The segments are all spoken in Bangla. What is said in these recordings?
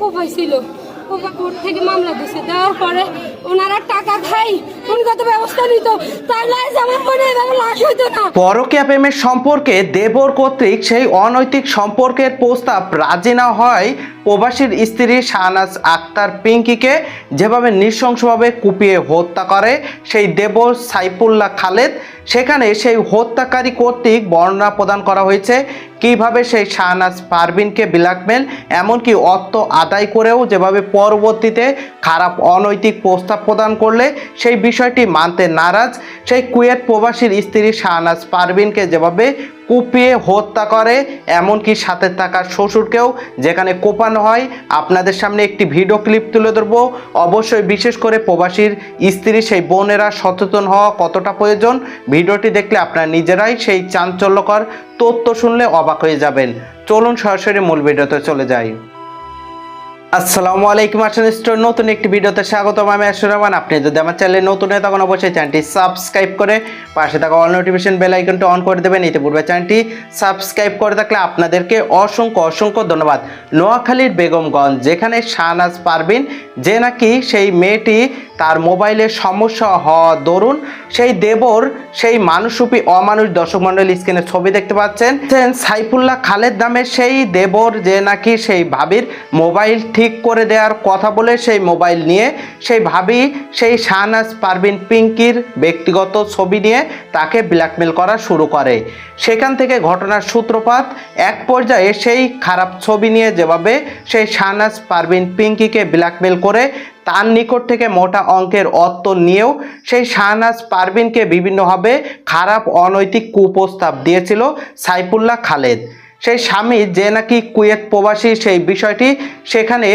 কোপাই ছিল কোপা থেকে মামলা দিছে। দেওয়ার পরে ওনারা টাকা খাই, উনগত ব্যবস্থা নিত। আমার মনে এভাবে লাশ না। প্রেমের সম্পর্কে দেবর কর্তৃক সেই অনৈতিক সম্পর্কের প্রস্তাব রাজি না হয় প্রবাসীর স্ত্রী শাহনাজ আক্তার পিঙ্কিকে, যেভাবে নৃশংসভাবে কুপিয়ে হত্যা করে সেই দেবর সাইফুল্লাহ খালেদ। সেখানে সেই হত্যাকারী কর্তৃক বর্ণনা প্রদান করা হয়েছে। কীভাবে সেই শাহনাজ পারভিনকে ব্ল্যাকমেল এমনকি অর্থ আদায় করেও যেভাবে পরবর্তীতে খারাপ অনৈতিক প্রস্তাব প্রদান করলে সেই বিষয়টি মানতে নারাজ, সেই কুয়েত প্রবাসীর স্ত্রী শাহনাজ পারভিনকে যেভাবে কুপিয়ে হত্যা করে, এমনকি সাথে থাকা শ্বশুরকেও যেখানে কোপানো হয়। আপনাদের সামনে একটি ভিডিও ক্লিপ তুলে ধরবো। অবশ্যই বিশেষ করে প্রবাসীর স্ত্রী, সেই বোনেরা সচেতন হওয়া কতটা প্রয়োজন? ভিডিওটি দেখলে আপনারা নিজেরাই সেই চাঞ্চল্যকর তথ্য শুনলে অবাক হয়ে যাবেন। চলুন সরাসরি মূল ভিডিওতে চলে যাই। আসসালামু আলাইকুম আসান স্টোর নতুন একটি ভিডিওতে স্বাগতম। আমি আশুর রহমান। আপনি যদি আমার চ্যানেলে নতুন হয়ে তখন অবশ্যই চ্যানেলটি সাবস্ক্রাইব করে পাশে থাকা অল নোটিফিকেশন বেল আইকনটি অন করে দেবেন। ইতিপূর্বে চ্যানেলটি সাবস্ক্রাইব করে থাকলে আপনাদেরকে অসংখ্য অসংখ্য ধন্যবাদ। নোয়াখালীর বেগমগঞ্জ, যেখানে শাহনাজ পারবিন যে নাকি সেই মেয়েটি তার মোবাইলে সমস্যা হওয়া দরুন, সেই দেবর, সেই মানুষরূপী অমানুষ দর্শক মণ্ডলী স্ক্রিনে ছবি দেখতে পাচ্ছেন। সাইফুল্লাহ খালেদ নামের সেই দেবর, যে নাকি সেই ভাবির মোবাইল ঠিক করে দেওয়ার কথা বলে সেই মোবাইল নিয়ে সেই ভাবি, সেই শাহনাজ পারবিন পিঙ্কির ব্যক্তিগত ছবি নিয়ে তাকে ব্ল্যাকমেল করা শুরু করে। সেখান থেকে ঘটনার সূত্রপাত, এক পর্যায়ে সেই খারাপ ছবি নিয়ে যেভাবে সেই শাহনাজ পারবিন পিঙ্কিকে ব্ল্যাকমেল করে তার নিকট থেকে মোটা অঙ্কের অর্থ নিয়েও সেই শাহনাজ পারবিনকে বিভিন্নভাবে খারাপ, অনৈতিক কুপ্রস্তাব দিয়েছিল সাইফুল্লাহ খালেদ। সেই স্বামী যে নাকি কুয়েত প্রবাসী সেই বিষয়টি সেখানে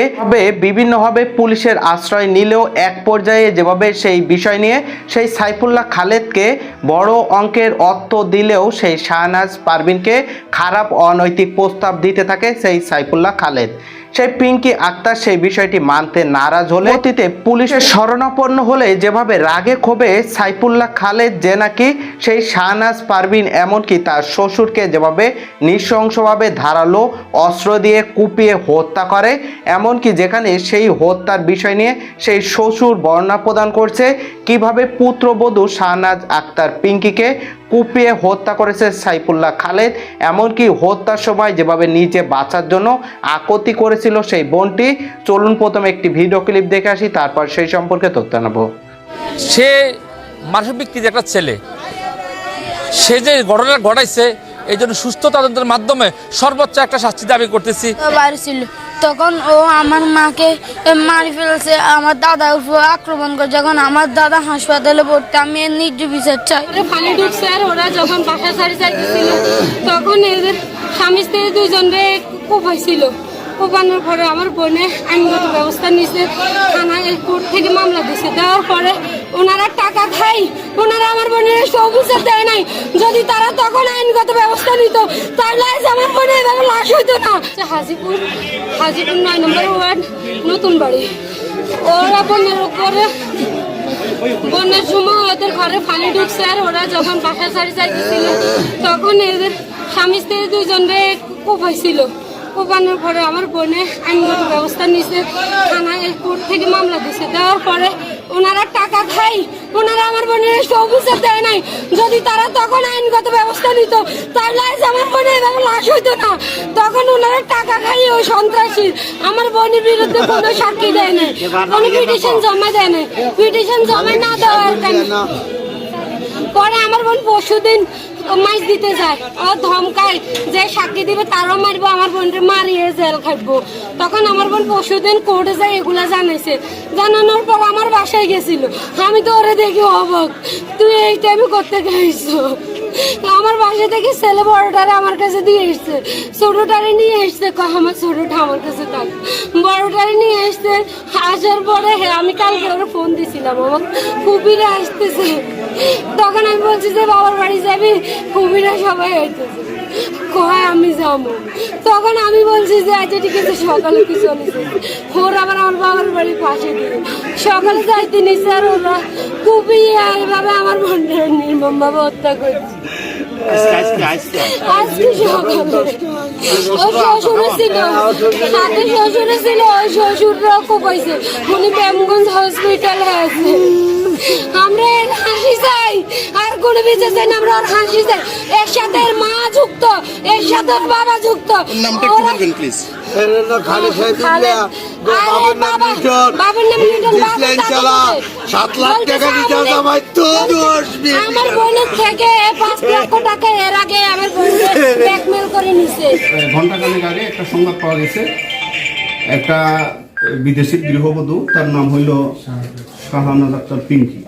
বিভিন্নভাবে পুলিশের আশ্রয় নিলেও এক পর্যায়ে যেভাবে সেই বিষয় নিয়ে সেই সাইফুল্লাহ খালেদকে বড় অঙ্কের অর্থ দিলেও সেই শাহনাজ পারবিনকে খারাপ অনৈতিক প্রস্তাব দিতে থাকে সেই সাইফুল্লাহ খালেদ। সেই পিঙ্কি আক্তার সেই বিষয়টি মানতে নারাজ হলে অতীতে পুলিশের শরণাপন্ন হলে যেভাবে রাগে ক্ষোভে সাইফুল্লাহ খালেদ যে নাকি সেই শাহনাজ পারবিন এমনকি তার শ্বশুরকে যেভাবে নৃশংসভাবে ধারালো অস্ত্র দিয়ে কুপিয়ে হত্যা করে, এমনকি যেখানে সেই হত্যার বিষয় নিয়ে সেই শ্বশুর বর্ণনা প্রদান করছে, কীভাবে পুত্রবধূ শাহনাজ আক্তার পিঙ্কিকে কুপিয়ে হত্যা করেছে সাইফুল্লাহ খালেদ। এমনকি হত্যার সময় যেভাবে নিজে বাঁচার জন্য আকতি করেছিল সেই বোনটি। চলুন প্রথমে একটি ভিডিও ক্লিপ দেখে আসি তারপর সেই সম্পর্কে তথ্য নেব। সে মানসিক যে একটা ছেলে সে যে ঘটনা ঘটাইছে এই জন্য সুস্থ তদন্তের মাধ্যমে সর্বোচ্চ একটা শাস্তি দাবি করতেছি। তখন ও আমার মাকে মারি ফেলছে, আমার দাদার উপর আক্রমণ করে। যখন আমার দাদা হাসপাতালে পড়তে, আমি এর নিজ বিচার চাই ফানি ঢুকছে আর ওরা যখন বাসা সারি চাইতেছিল তখন এদের স্বামী স্ত্রী দুজনে কোপাইছিল কোপানোর পরে আমার বোনে আইনগত ব্যবস্থা নিছে থানায় কোর্ট থেকে মামলা দিছে। দেওয়ার পরে ওনারা টাকা খাই ওনারা আমার বোনের অফিসার দেয় নাই। যদি তারা তখন আইনগত ব্যবস্থা নিত তাহলে আজ আমার বোনে এভাবে লাশ হইতো না। আচ্ছা, হাজিপুর হাজিপুর নয় নম্বর ওয়ার্ড নতুন বাড়ি। ওরা বোনের উপরে বন্যার সময় ওদের ঘরে পানি ঢুকছে আর ওরা যখন বাসা সারি চাইতেছিল তখন এদের স্বামী স্ত্রী দুজনে কোপাইছিল কোপানোর পরে আমার বোনে আইনগত ব্যবস্থা নিছে থানায় কোর্ট থেকে মামলা দিছে দেওয়ার পরে ওনারা টাকা খাই ওনারা আমার বোনের অফিসার দেয় নাই। যদি তারা তখন আইনগত ব্যবস্থা নিত, তাহলে আজ আমার বোনের এভাবে লাশ হইতো না। তখন ওনারা টাকা খাই ওই সন্ত্রাসী, আমার বোনের বিরুদ্ধে কোনো সাক্ষী দেয় নাই, কোনো পিটিশন জমা দেয় নাই। পিটিশন জমা না দেওয়ার কারণে পরে আমার বোন পরশু দিন মাছ দিতে যায়। ও ধমকায় যে সাক্ষী দিবে, তারও মারবো, আমার বোন মারিয়ে জেল খাটবো। তখন আমার বোন পশুদিন কোর্টে যায়, এগুলা জানাইছে। জানানোর পর আমার বাসায় গেছিল। আমি তো ওরে দেখি অবাক। তুই এই টাইমে করতে গেছো আমার বাসা থেকে ছেলে বড়টারে আমার কাছে দিয়ে এসছে। ছোটটারে নিয়ে এসছে আমার ছোটটা আমার কাছে থাক। বড়টারে নিয়ে এসছে। আসার পরে আমি কালকে ওরা ফোন দিছিলাম, আমার কুপিরা আসতেছে। তখন আমি বলছি যে, বাবার বাড়ি যাবি? কুপিরা সবাই হইতেছে। কয় আমি যাব তখন আমি বলছি যে আচ্ছা ঠিক আছে সকালে কি চলেছে ওর আবার আমার বাবার বাড়ির পাশে দিয়ে। সকালে যাইতে নিচ্ছে আর ওরা কুপিয়ে এইভাবে আমার বোনটা নির্মমভাবে হত্যা করছে। আজকে সকালে। ছিল। সাথে শ্বশুর ছিল ওই শ্বশুররাও কোপাইছে উনি ব্যামগঞ্জ হসপিটালে আছে। আমরা হাসি চাই আর আমরা ওর হাসি এর সাথে এর মা যুক্ত এর সাথে ওর বাবা যুক্ত। নামটা একটু বলবেন প্লিজ আমার বোনের থেকে পাঁচ লক্ষ টাকা এর আগে আমার বোনকে ব্ল্যাকমেল করে নিছে। ঘন্টাখানেক আগে একটা সংবাদ পাওয়া গেছে। একটা বিদেশি গৃহবধূ তার নাম হইল শাহানা ডাক্তার পিঙ্কি।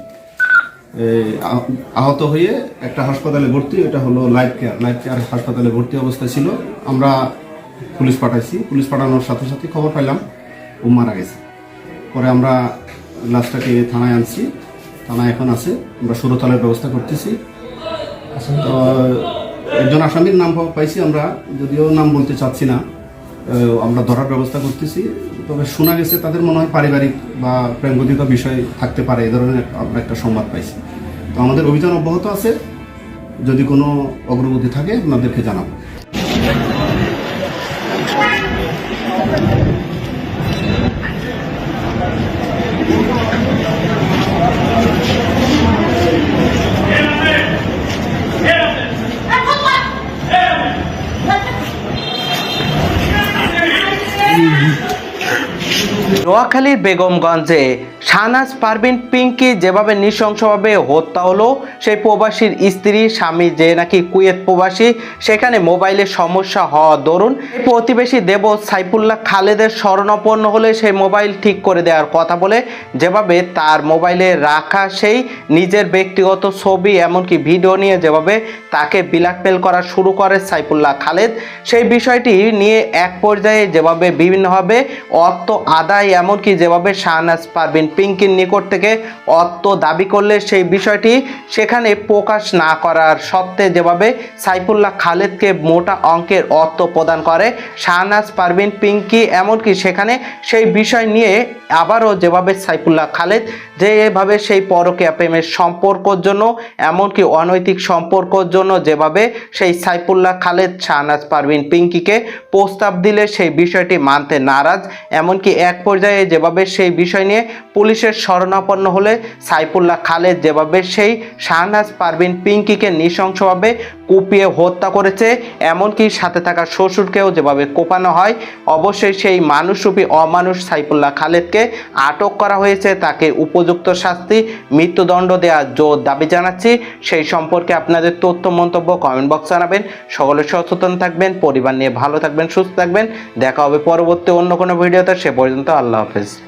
আহত হয়ে একটা হাসপাতালে ভর্তি, এটা হলো লাইফ কেয়ার লাইফ কেয়ার হাসপাতালে ভর্তি অবস্থায় ছিল। আমরা পুলিশ পাঠাইছি। পুলিশ পাঠানোর সাথে সাথে খবর পাইলাম, ও মারা গেছে। পরে আমরা লাশটাকে থানায় আনছি। থানায় এখন আছে। আমরা সুরতলের ব্যবস্থা করতেছি। তো, একজন আসামির নাম পাইছি আমরা। যদিও নাম বলতে চাচ্ছি না। আমরা ধরার ব্যবস্থা করতেছি। তবে শোনা গেছে তাদের মনে হয় পারিবারিক বা প্রেমগতিত বিষয় থাকতে পারে, এ ধরনের আমরা একটা সংবাদ পাইছি। তো আমাদের অভিযান অব্যাহত আছে, যদি কোনো অগ্রগতি থাকে, আপনাদেরকে জানাব। নোয়াখালীর বেগমগঞ্জে শাহনাজ পারভিন পিঙ্কি যেভাবে নৃশংসভাবে হত্যা হলো, সেই প্রবাসীর স্ত্রী, স্বামী যে নাকি কুয়েত প্রবাসী, সেখানে মোবাইলের সমস্যা হওয়া দরুন। প্রতিবেশী দেব সাইফুল্লাহ খালেদের শরণাপন্ন হলে সেই মোবাইল ঠিক করে দেওয়ার কথা বলে, যেভাবে তার মোবাইলে রাখা সেই নিজের ব্যক্তিগত ছবি এমনকি ভিডিও নিয়ে যেভাবে তাকে ব্ল্যাকমেল করা শুরু করে সাইফুল্লাহ খালেদ, সেই বিষয়টি নিয়ে এক পর্যায়ে যেভাবে বিভিন্নভাবে অর্থ আদায় এমনকি যেভাবে শাহনাজ পারভিন পিঙ্কির নিকট থেকে অর্থ দাবি করলে সেই বিষয়টি সেখানে প্রকাশ না করার সত্ত্বে যেভাবে সাইফুল্লাহ খালেদকে মোটা অঙ্কের অর্থ প্রদান করে, শাহনাজ পারভিন, পিঙ্কি এমনকি সেখানে সেই বিষয় নিয়ে আবারও যেভাবে সাইফুল্লাহ খালেদ যে এভাবে সেই পরকীয়া প্রেমের সম্পর্কর জন্য, এমনকি অনৈতিক সম্পর্কর জন্য যেভাবে সেই সাইফুল্লাহ খালেদ, শাহনাজ পারভিন, পিঙ্কিকে প্রস্তাব দিলে সেই বিষয়টি মানতে নারাজ। এমনকি এক পর্যায়ে যেভাবে সেই বিষয় নিয়ে পুলিশের শরণাপন্ন হলে সাইফুল্লাহ খালেদ যেভাবে সেই শাহনাজ পারভিন পিঙ্কিকে নৃশংসভাবে কুপিয়ে হত্যা করেছে, এমনকি সাথে থাকা শ্বশুরকেও যেভাবে কোপানো হয়, অবশ্যই সেই মানুষরূপী অমানুষ সাইফুল্লাহ খালেদকে আটক করা হয়েছে। তাকে উপযুক্ত শাস্তি, মৃত্যুদণ্ড দেওয়ার জোর দাবি জানাচ্ছি। সেই সম্পর্কে আপনাদের তথ্য, মন্তব্য কমেন্ট বক্স জানাবেন। সকলে সচেতন থাকবেন, পরিবার নিয়ে ভালো থাকবেন, সুস্থ থাকবেন। দেখা হবে পরবর্তী অন্য কোনো ভিডিওতে। সে পর্যন্ত আল্লাহ হাফেজ। tardes.